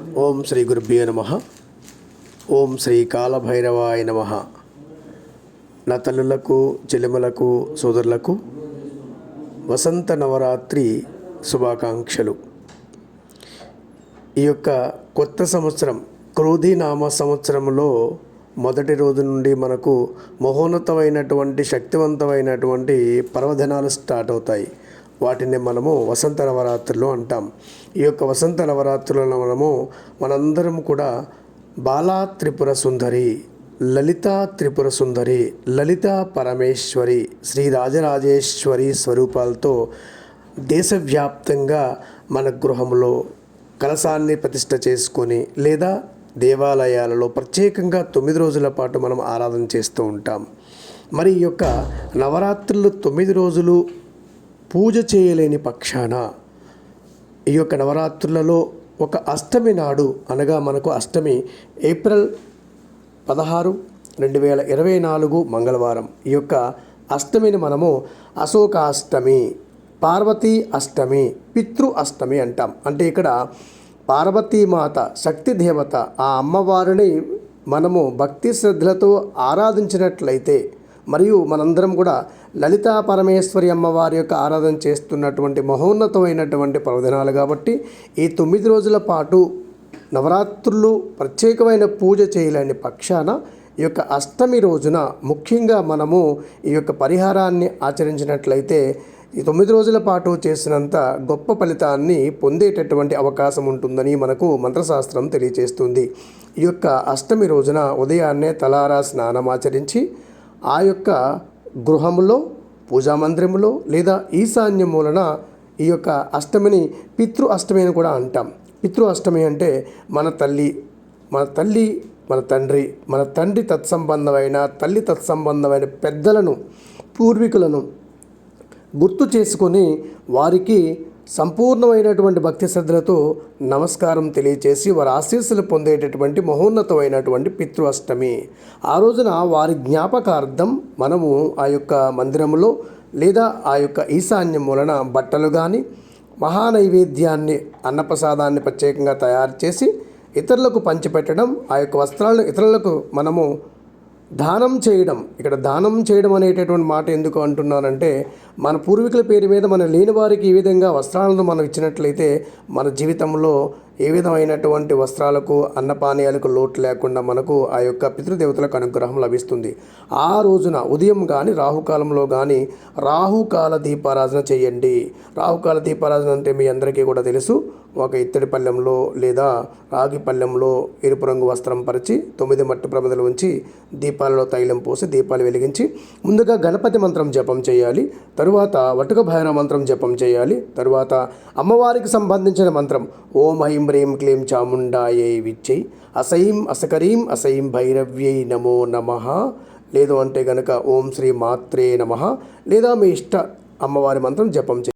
ఓం శ్రీ గురుభ్యో నమ. ఓం శ్రీ కాలభైరవాయ నమ. నా తల్లులకు చెల్లెములకు సోదరులకు వసంత నవరాత్రి శుభాకాంక్షలు. ఈ యొక్క కొత్త సంవత్సరం క్రోధీనామ సంవత్సరంలో మొదటి రోజు నుండి మనకు మహోన్నతమైనటువంటి శక్తివంతమైనటువంటి పర్వదినాలు స్టార్ట్ అవుతాయి. వాటిని మనము వసంత నవరాత్రులు అంటాం. ఈ యొక్క వసంత నవరాత్రులలో మనము మనందరం కూడా బాలా త్రిపుర సుందరి లలిత త్రిపుర సుందరి లలిత పరమేశ్వరి శ్రీ రాజరాజేశ్వరి స్వరూపాలతో దేశవ్యాప్తంగా మన గృహంలో కలశాన్ని ప్రతిష్ట చేసుకొని లేదా దేవాలయాలలో ప్రత్యేకంగా తొమ్మిది రోజుల పాటు మనం ఆరాధన చేస్తూ ఉంటాం. మరి ఈ యొక్క నవరాత్రులు తొమ్మిది రోజులు పూజ చేయలేని పక్షాన ఈ యొక్క నవరాత్రులలో ఒక అష్టమి నాడు అనగా మనకు అష్టమి ఏప్రిల్ పదహారు రెండు వేల ఇరవై నాలుగు మంగళవారం ఈ యొక్క అష్టమిని మనము అశోకాష్టమి పార్వతీ అష్టమి పితృ అష్టమి అంటాం. అంటే ఇక్కడ పార్వతీమాత శక్తి దేవత ఆ అమ్మవారిని మనము భక్తి శ్రద్ధలతో ఆరాధించినట్లయితే మరియు మనందరం కూడా లలితా పరమేశ్వరి అమ్మవారి యొక్క ఆరాధన చేస్తున్నటువంటి మహోన్నతమైనటువంటి పర్వదినాలు కాబట్టి ఈ తొమ్మిది రోజుల పాటు నవరాత్రులు ప్రత్యేకమైన పూజ చేయలేని పక్షాన ఈ యొక్క అష్టమి రోజున ముఖ్యంగా మనము ఈ యొక్క పరిహారాన్ని ఆచరించినట్లయితే ఈ తొమ్మిది రోజుల పాటు చేసినంత గొప్ప ఫలితాన్ని పొందేటటువంటి అవకాశం ఉంటుందని మనకు మంత్రశాస్త్రం తెలియజేస్తుంది ఈ యొక్క అష్టమి రోజున ఉదయాన్నే తలారా స్నానం ఆచరించి ఆ యొక్క గృహములో పూజా మందిరములో లేదా ఈశాన్య మూలన ఈ యొక్క అష్టమిని పితృ అష్టమి అని కూడా అంటాం. పితృ అష్టమి అంటే మన తల్లి మన తల్లి మన తండ్రి మన తండ్రి తత్సంబంధమైన తల్లి తత్సంబంధమైన పెద్దలను పూర్వీకులను గుర్తు చేసుకొని వారికి సంపూర్ణమైనటువంటి భక్తి శ్రద్ధలతో నమస్కారం తెలియచేసి వారి ఆశీస్సులు పొందేటటువంటి మహోన్నతమైనటువంటి పితృ అష్టమి ఆ రోజున వారి జ్ఞాపకార్థం మనము ఆ యొక్క మందిరంలో లేదా ఆ యొక్క ఈశాన్యం వలన బట్టలు కానీ మహానైవేద్యాన్ని అన్నప్రసాదాన్ని ప్రత్యేకంగా తయారు చేసి ఇతరులకు పంచిపెట్టడం ఆ యొక్క వస్త్రాలను ఇతరులకు మనము దానం చేయడం ఇక్కడ దానం చేయడం అనేటటువంటి మాట ఎందుకు అంటున్నానంటే మన పూర్వీకుల పేరు మీద మన లేని వారికి ఈ విధంగా వస్త్రాలను మనం ఇచ్చినట్లయితే మన జీవితంలో ఏ విధమైనటువంటి వస్త్రాలకు అన్నపానీయాలకు లోటు లేకుండా మనకు ఆ యొక్క పితృదేవతలకు అనుగ్రహం లభిస్తుంది. ఆ రోజున ఉదయం కానీ రాహుకాలంలో కానీ రాహుకాల దీపారాధన చేయండి. రాహుకాల దీపారాధన అంటే మీ అందరికీ కూడా తెలుసు. ఒక ఇత్తడి పళ్ళెంలో లేదా రాగి పళ్ళెంలో ఎరుపు రంగు వస్త్రం పరిచి తొమ్మిది మట్టి ప్రమిదలు ఉంచి దీపాలలో తైలం పోసి దీపాలు వెలిగించి ముందుగా గణపతి మంత్రం జపం చేయాలి తరువాత వటుక భైరవ మంత్రం జపం చేయాలి తరువాత అమ్మవారికి సంబంధించిన మంత్రం ఓం హైం హ్రీం క్లీం చాముండాయే విచ్చై అసైం అసకరీం అసైం భైరవ్యై నమో నమ. లేదు అంటే గనక ఓం శ్రీ మాత్రే నమ. లేదా మీ ఇష్ట అమ్మవారి మంత్రం జపం చేయాలి